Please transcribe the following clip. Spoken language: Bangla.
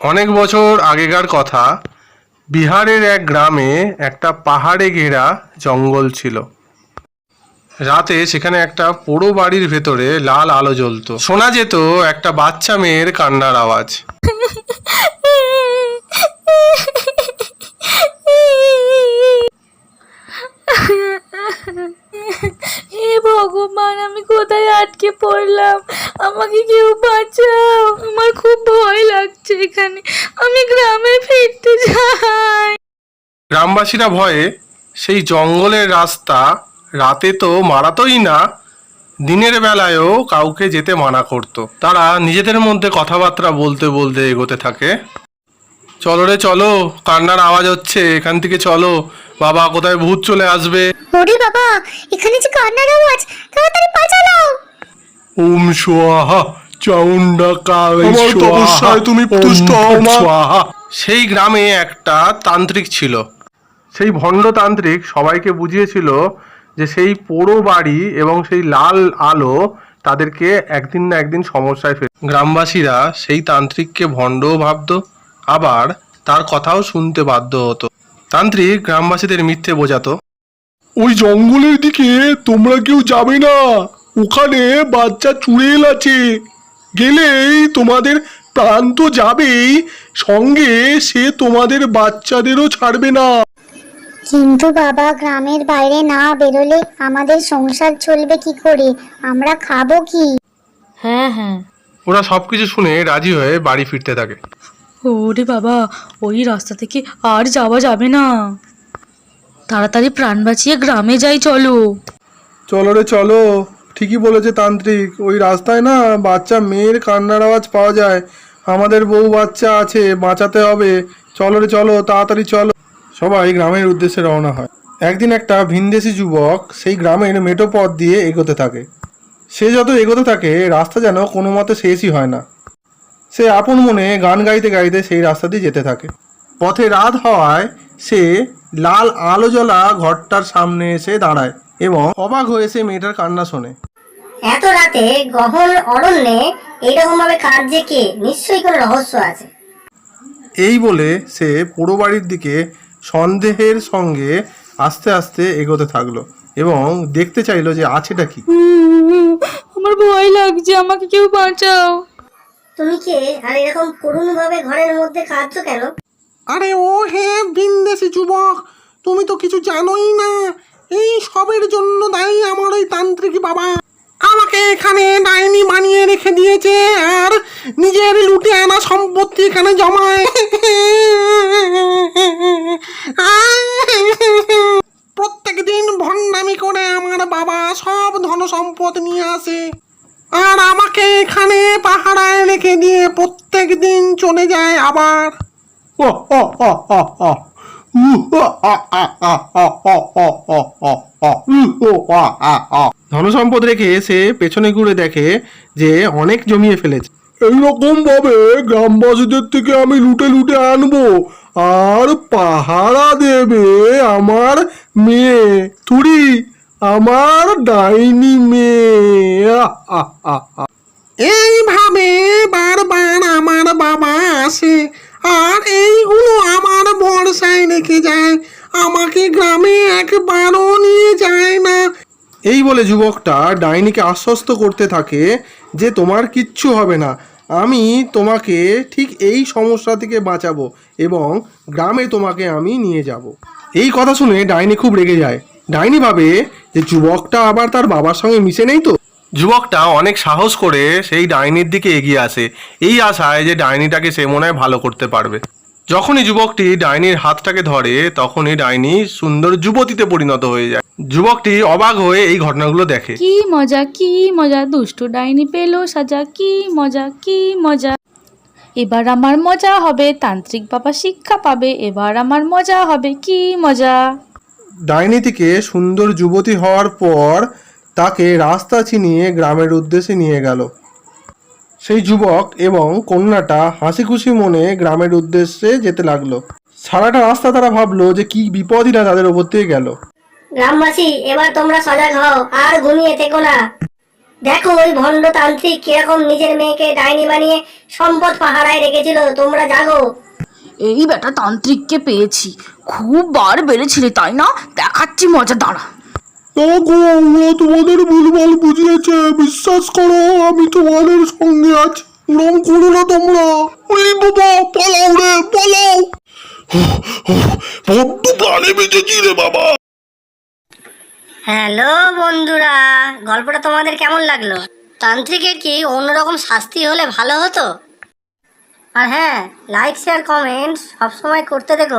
অনেক বছর আগেকার কথা, বিহারের এক গ্রামে একটা পাহাড়ে ঘেরা জঙ্গল ছিল। রাতে সেখানে একটা পোড়ো বাড়ির ভেতরে লাল আলো জ্বলতো। শোনা যেত একটা বাচ্চা মেয়ের কান্নার আওয়াজ হে ভগবান আমি কোথায় আটকে পড়লাম। আমাকে কেউ বাঁচাও। আমার খুব ভয় লাগছে এখানে। আমি গ্রামে ফিরতে চাই। গ্রামবাসীরা ভয়ে সেই জঙ্গলের রাস্তা রাতে তো মারাতই না। দিনের বেলায়ও কাউকে যেতে মানা করত। তারা নিজেদের মধ্যে কথাবার্তা বলতে বলতে এগোতে থাকে। চলো রে চলো। কান্নার আওয়াজ হচ্ছে। এখান থেকে চলো। বাবা কোথায় ভূত চলে আসবে? ওরে বাবা এখানে যে কান্নার আওয়াজ তাড়াতাড়ি পা চালাও ওম সোহা চাউন্ডা কালী তুমি তুষ্ট সোহা সেই গ্রামে একটা তান্ত্রিক ছিল। সেই ভণ্ড তান্ত্রিক সবাইকে বুঝিয়েছিল যে সেই পোড়ো বাড়ি এবং সেই লাল আলো তাদেরকে একদিন না একদিন সমস্যায় ফেলে। গ্রামবাসীরা সেই তান্ত্রিককে ভণ্ডও ভাবতো আবার তার কথাও শুনতে বাধ্য হতো। তান্ত্রিক গ্রামবাসীদের মিথ্যে বোঝাতো। ওই জঙ্গলের দিকে তোমরা কেউ যাবে না। ওখানে বাচ্চা চুড়েল আছে। গেলেই তোমাদের প্রাণ তো যাবেই সঙ্গে সে তোমাদের বাচ্চাদেরও ছাড়বে না। কিন্তু বাবা গ্রামের বাইরে না বেরোলে আমাদের সংসার চলবে কি করে? আমরা খাব কি? হ্যাঁ হ্যাঁ। ওরা সবকিছু শুনে রাজি হয়ে বাড়ি ফিরতে থাকে। ওরে বাবা ওই রাস্তা থেকে আর যাওয়া যাবে না। তাড়াতাড়ি প্রাণ বাঁচিয়ে গ্রামে যাই চলো। চলো রে চলো। ঠিকই বলেছে তান্ত্রিক, ওই রাস্তায় না বাচ্চা মেয়ের কান্নার আওয়াজ পাওয়া যায়। আমাদের বউ বাচ্চা আছে, বাঁচাতে হবে। চলো রে, চলো, তাড়াতাড়ি চলো। সবাই গ্রামের উদ্দেশ্যে রওনা হয়। একদিন একটা ভিনদেশি যুবক সেই গ্রামের মেটো পথ দিয়ে এগোতে থাকে। সে যত এগোতে থাকে, রাস্তা যেন কোনো মতে শেষই হয় না। সে আপন মনে গান গাইতে গাইতে সেই রাস্তা দিয়ে যেতে থাকে। পথে রাত হওয়ায় সে লাল আলো জ্বলা ঘরটার সামনে এসে দাঁড়ায়। এবং অবাক হয়ে সে মেয়েটার কান্না শোনে। এত রাতে গহন অরণ্যে এইরকম ভাবে কাঁদছে কে? নিশ্চয়ই কোনো রহস্য আছে। এই বলে সে পোড়ো বাড়ির দিকে সন্দেহের সঙ্গে আস্তে আস্তে এগোতে থাকল এবং দেখতে চাইলো যে আছেটা কি। আমার ভয় লাগছে আমাকে কেউ বাঁচাও। তুমি কে? আর এরকম করুণ ভাবে ঘরের মধ্যে কাঁদছো কেন? আরে ও হে ভিনদেশি যুবক তুমি তো কিছু জানোই না। এই সবের জন্য দায়ী আমার ওই তান্ত্রিক বাবা। আমাকে এখানে ডাইনি বানিয়ে রেখে দিয়েছে, আর নিজের লুটে আনা সম্পত্তি এখানে জমায়। প্রত্যেক দিন ভণ্ডামি করে আমার বাবা সব ধন সম্পদ নিয়ে আসে। আর আমাকে এখানে পাহাড়ায় রেখে দিয়ে প্রত্যেক দিন চলে যায় আবার। ধনসম্পদ রেখে সে পেছনে ঘুরে দেখে যে অনেক জমিয়ে ফেলেছে এইরকম ভাবে গ্রামবাসীদের থেকে আমি লুটে লুটে আনব, আর পাহারা দেবে আমার মেয়ে তুড়ি আমার ডাইনি মেয়ে। এইভাবে বারবার আমার বাবা আসে ভরসায় রেখে যায়? আমাকে গ্রামে একবারও নিয়ে যায় না। এই বলে যুবকটা ডাইনিকে আশ্বস্ত করতে থাকে যে তোমার কিচ্ছু হবে না। আমি তোমাকে ঠিক এই সমস্যা থেকে বাঁচাবো এবং গ্রামে তোমাকে আমি নিয়ে যাব। এই কথা শুনে ডাইনি খুব রেগে যায়। ডাইনি ভাবে যে যুবকটা আবার তার বাবার সঙ্গে মিশে নেই তো? যুবকটা অনেক সাহস করে সেই ডাইনির দিকে এগিয়ে আসে। এই আশায় যে ডাইনিটাকে সে মনে হয় ভালো করতে পারবে। যখনই যুবকটি ডাইনির হাতটাকে ধরে তখনই ডাইনি সুন্দর যুবতীতে পরিণত হয়ে যায়। যুবকটি অবাক হয়ে এই ঘটনাগুলো দেখে। কি মজা কি মজা দুষ্টু ডাইনি পেল সাজা কি মজা কি মজা। এবার আমার মজা হবে তান্ত্রিক বাবা শিক্ষা পাবে এবার আমার মজা হবে কি মজা। ডাইনি থেকে সুন্দর যুবতী হওয়ার পর তাকে রাস্তা চিনিয়ে গ্রামের উদ্দেশ্যে নিয়ে গেল। সেই যুবক এবং কন্যাটা হাসি খুশি মনে গ্রামের উদ্দেশ্যে যেতে লাগল। সারাটা রাস্তা তারা ভাবলো যে কি বিপদই না তাদের ওপর দিয়ে গেল। গ্রামবাসী এবার তোমরা সজাগ হও আর ঘুমিয়ে থেকো না। দেখো ওই ভণ্ড তান্ত্রিক কীরকম নিজের মেয়েকে ডাইনি বানিয়ে সম্পদ পাহারায় রেখেছিল তোমরা জাগো। এই বেটা তান্ত্রিককে পেয়েছি। খুব বার বেড়েছিলে তাই না? দেখাচ্ছি মজা দাঁড়া। দেখো ওরা তোমাদের ভুলভাল বুঝিয়েছে, বিশ্বাস করো, আমি তোমাদের সঙ্গে আছি ওরম করো না তোমরা। ওই বাবা, পালাও রে, পালাও। বড্ড প্রাণে বেঁচেছি রে বাবা। হ্যালো বন্ধুরা, গল্পটা তোমাদের কেমন লাগল? তান্ত্রিকের কি অন্যরকম শাস্তি হলে ভালো হতো? আর হ্যাঁ লাইক শেয়ার কমেন্ট সবসময় করতে দেখো।